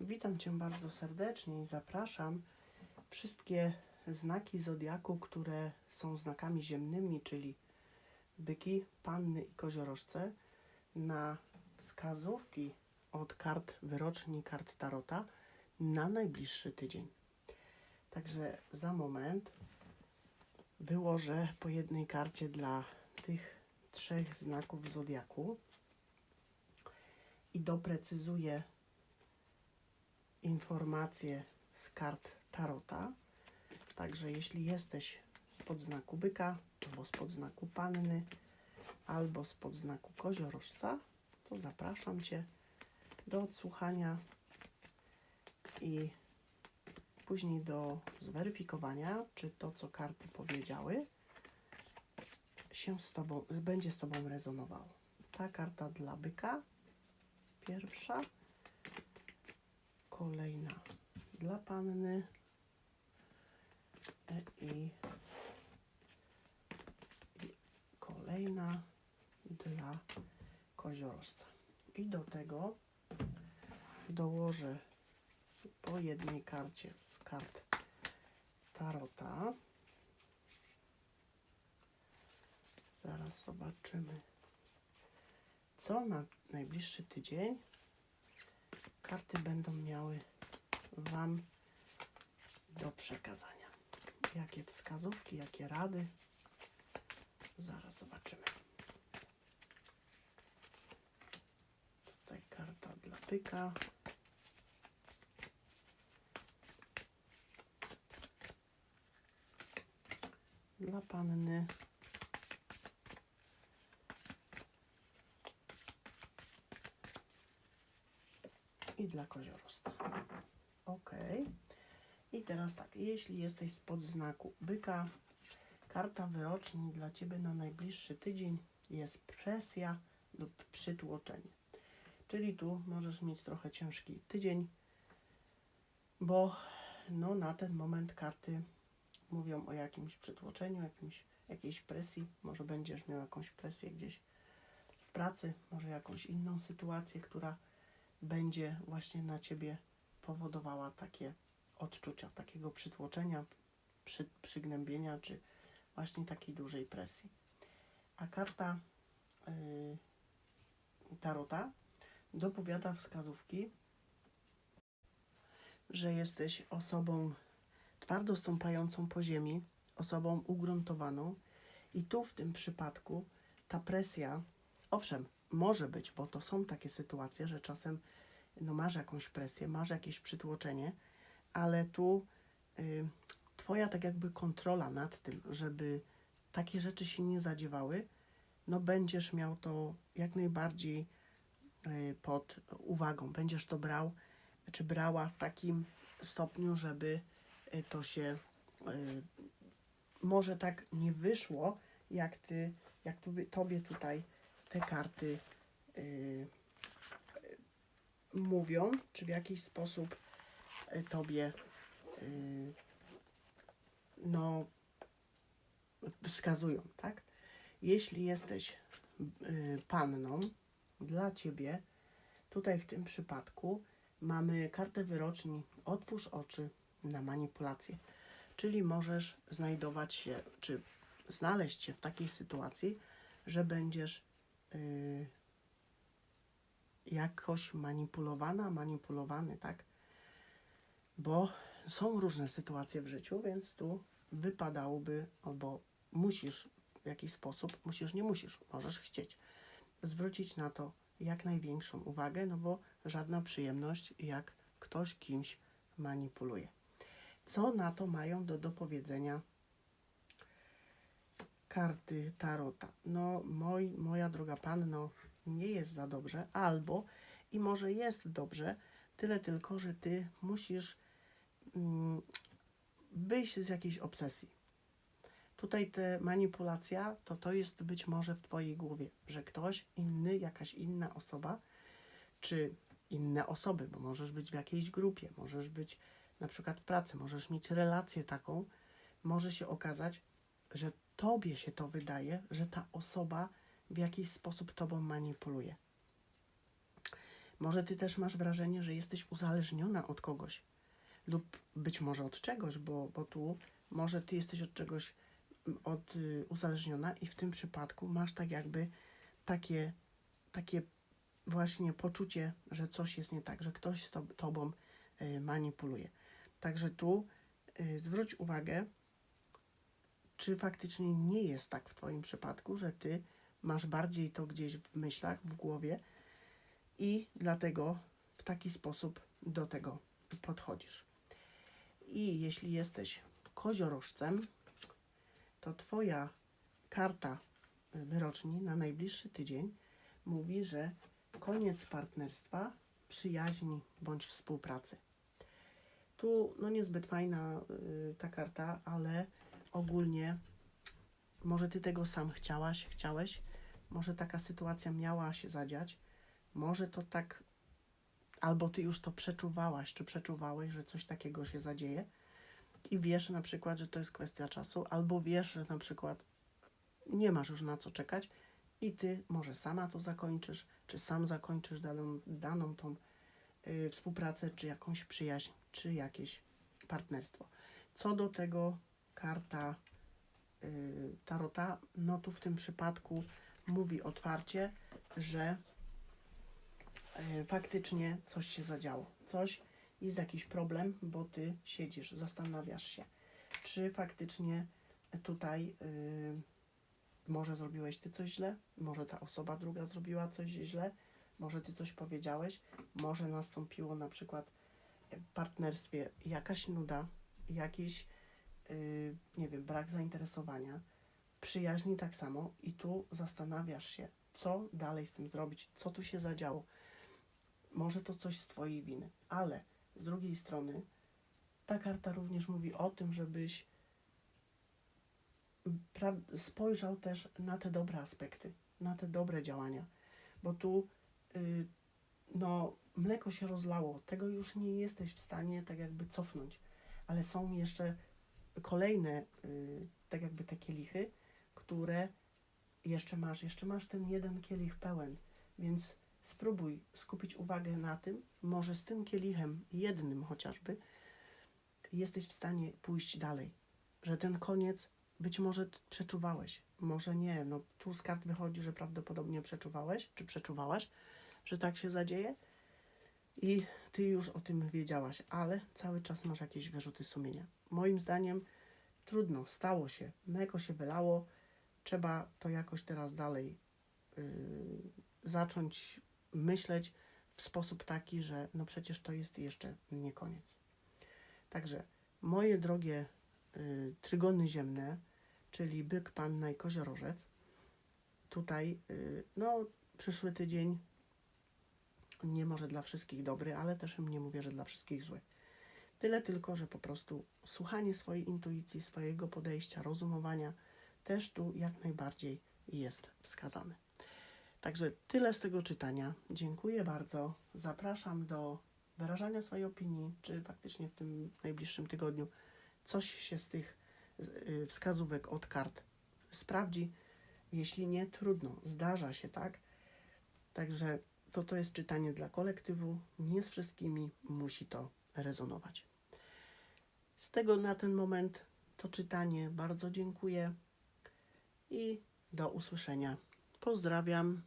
Witam Cię bardzo serdecznie i zapraszam wszystkie znaki zodiaku, które są znakami ziemnymi, czyli byki, panny i koziorożce, na wskazówki od kart wyroczni, kart tarota na najbliższy tydzień. Także za moment wyłożę po jednej karcie dla tych trzech znaków zodiaku i doprecyzuję informacje z kart Tarota. Także jeśli jesteś spod znaku byka, albo spod znaku panny, albo spod znaku koziorożca, to zapraszam Cię do odsłuchania i później do zweryfikowania, czy to, co karty powiedziały, się z Tobą, będzie z Tobą rezonowało. Ta karta dla byka, pierwsza, kolejna dla panny e, i, i kolejna dla koziorożca. I do tego dołożę po jednej karcie z kart Tarota. Zaraz zobaczymy, co na najbliższy tydzień karty będą miały Wam do przekazania. Jakie wskazówki, jakie rady. Zaraz zobaczymy. Tutaj karta dla pyka. Dla panny. I dla koziorożca. Ok. I teraz tak, jeśli jesteś spod znaku byka, karta wyroczni dla Ciebie na najbliższy tydzień jest presja lub przytłoczenie. Czyli tu możesz mieć trochę ciężki tydzień, bo no, na ten moment karty mówią o jakimś przytłoczeniu, jakimś, jakiejś presji. Może będziesz miał jakąś presję gdzieś w pracy, może jakąś inną sytuację, która będzie właśnie na ciebie powodowała takie odczucia, takiego przytłoczenia, przy, przygnębienia, czy właśnie takiej dużej presji. A karta yy, Tarota dopowiada wskazówki, że jesteś osobą twardo stąpającą po ziemi, osobą ugruntowaną i tu w tym przypadku ta presja, owszem, może być, bo to są takie sytuacje, że czasem no, masz jakąś presję, masz jakieś przytłoczenie, ale tu y, Twoja tak jakby kontrola nad tym, żeby takie rzeczy się nie zadziewały, no będziesz miał to jak najbardziej y, pod uwagą. Będziesz to brał, czy brała w takim stopniu, żeby y, to się y, może tak nie wyszło, jak ty, jak tobie tutaj te karty y, mówią, czy w jakiś sposób y, tobie y, no wskazują, tak? Jeśli jesteś y, panną, dla ciebie tutaj w tym przypadku mamy kartę wyroczni otwórz oczy na manipulację. Czyli możesz znajdować się, czy znaleźć się w takiej sytuacji, że będziesz y, jakoś manipulowana, manipulowany, tak? Bo są różne sytuacje w życiu, więc tu wypadałoby, albo musisz w jakiś sposób, musisz, nie musisz, możesz chcieć, zwrócić na to jak największą uwagę, no bo żadna przyjemność, jak ktoś kimś manipuluje. Co na to mają do dopowiedzenia karty Tarota? No, moj, moja droga panno, nie jest za dobrze, albo i może jest dobrze, tyle tylko, że ty musisz mm, wyjść z jakiejś obsesji. Tutaj ta manipulacja, to to jest być może w Twojej głowie, że ktoś inny, jakaś inna osoba, czy inne osoby, bo możesz być w jakiejś grupie, możesz być na przykład w pracy, możesz mieć relację taką, może się okazać, że Tobie się to wydaje, że ta osoba w jakiś sposób Tobą manipuluje. Może ty też masz wrażenie, że jesteś uzależniona od kogoś lub być może od czegoś, bo, bo tu może ty jesteś od czegoś mm, od, y, uzależniona i w tym przypadku masz tak jakby takie, takie właśnie poczucie, że coś jest nie tak, że ktoś z to, tobą y, manipuluje. Także tu y, zwróć uwagę, czy faktycznie nie jest tak w Twoim przypadku, że Ty masz bardziej to gdzieś w myślach, w głowie i dlatego w taki sposób do tego podchodzisz. I jeśli jesteś koziorożcem, to Twoja karta wyroczni na najbliższy tydzień mówi, że koniec partnerstwa, przyjaźni bądź współpracy. Tu no niezbyt fajna y, ta karta, ale ogólnie może ty tego sam chciałaś, chciałeś, może taka sytuacja miała się zadziać, może to tak, albo ty już to przeczuwałaś, czy przeczuwałeś, że coś takiego się zadzieje i wiesz na przykład, że to jest kwestia czasu, albo wiesz, że na przykład nie masz już na co czekać i ty może sama to zakończysz, czy sam zakończysz daną, daną tą y, współpracę, czy jakąś przyjaźń, czy jakieś partnerstwo. Co do tego karta y, Tarota, no tu w tym przypadku mówi otwarcie, że y, faktycznie coś się zadziało. Coś jest jakiś problem, bo ty siedzisz, zastanawiasz się, czy faktycznie tutaj y, może zrobiłeś ty coś źle, może ta osoba druga zrobiła coś źle, może ty coś powiedziałeś, może nastąpiło na przykład w partnerstwie jakaś nuda, jakiś, nie wiem, brak zainteresowania, przyjaźni tak samo i tu zastanawiasz się, co dalej z tym zrobić, co tu się zadziało. Może to coś z Twojej winy, ale z drugiej strony ta karta również mówi o tym, żebyś pra- spojrzał też na te dobre aspekty, na te dobre działania, bo tu y, no, mleko się rozlało, tego już nie jesteś w stanie tak jakby cofnąć, ale są jeszcze kolejne, y, tak jakby te kielichy, które jeszcze masz, jeszcze masz ten jeden kielich pełen, więc spróbuj skupić uwagę na tym, może z tym kielichem jednym chociażby jesteś w stanie pójść dalej, że ten koniec być może przeczuwałeś, może nie, no tu z kart wychodzi, że prawdopodobnie przeczuwałeś, czy przeczuwałaś, że tak się zadzieje i ty już o tym wiedziałaś, ale cały czas masz jakieś wyrzuty sumienia. Moim zdaniem trudno, stało się, mleko się wylało, trzeba to jakoś teraz dalej yy, zacząć myśleć w sposób taki, że no przecież to jest jeszcze nie koniec. Także moje drogie y, trygony ziemne, czyli byk, panna i koziorożec, tutaj y, no przyszły tydzień nie może dla wszystkich dobry, ale też nie mówię, że dla wszystkich zły. Tyle tylko, że po prostu słuchanie swojej intuicji, swojego podejścia, rozumowania też tu jak najbardziej jest wskazane. Także tyle z tego czytania. Dziękuję bardzo. Zapraszam do wyrażania swojej opinii, czy faktycznie w tym najbliższym tygodniu coś się z tych y, wskazówek od kart sprawdzi. Jeśli nie, trudno, zdarza się, tak? Także to to jest czytanie dla kolektywu. Nie z wszystkimi musi to rezonować. Z tego na ten moment to czytanie bardzo dziękuję i do usłyszenia. Pozdrawiam.